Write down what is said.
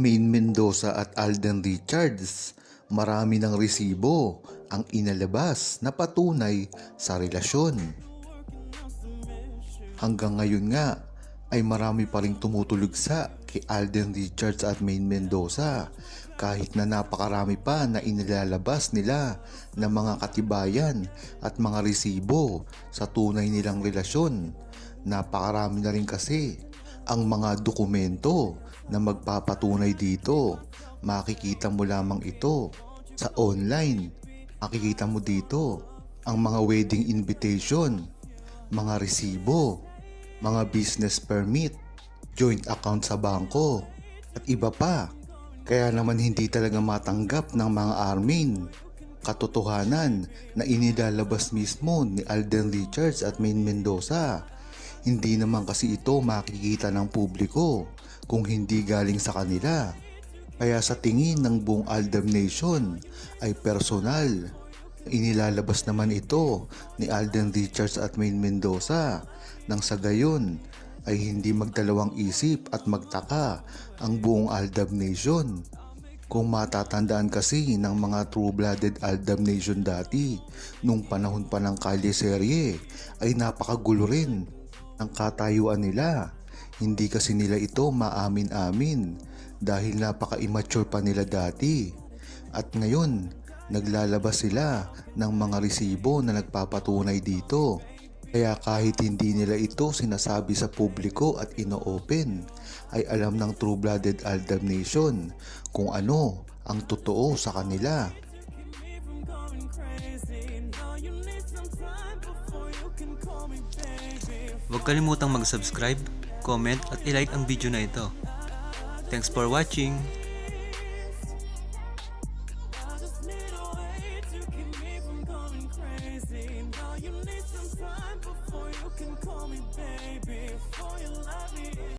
Main Mendoza at Alden Richards, marami ng resibo ang inalabas na patunay sa relasyon. Hanggang ngayon nga ay marami pa rin tumutulugsa kay Alden Richards at Main Mendoza kahit na napakarami pa na inilalabas nila ng mga katibayan at mga resibo sa tunay nilang relasyon. Napakarami na rin kasi ang mga dokumento na magpapatunay dito. Makikita mo lamang ito sa online. Makikita mo dito ang mga wedding invitation, mga resibo, mga business permit, joint account sa bangko, at iba pa. Kaya naman hindi talaga matanggap ng mga armin katotohanan na inilalabas mismo ni Alden Richards at Main Mendoza. Hindi naman kasi ito makikita ng publiko kung hindi galing sa kanila. Kaya sa tingin ng buong Aldam Nation ay personal. Inilalabas naman ito ni Alden Richards at Main Mendoza nang sa gayon ay hindi magdalawang isip at magtaka ang buong Aldab Nation. Kung matatandaan kasi ng mga true-blooded Aldab Nation dati, nung panahon pa ng Kalye Serye, ay napakagulo rin ang katayuan nila. Hindi kasi nila ito maamin-amin dahil napaka-immature pa nila dati. At ngayon, naglalabas sila ng mga resibo na nagpapatunay dito. Kaya kahit hindi nila ito sinasabi sa publiko at ino-open, ay alam ng true-blooded Aldam Nation kung ano ang totoo sa kanila. Huwag kalimutang mag-subscribe, comment at ilike ang video na ito. Thanks for watching!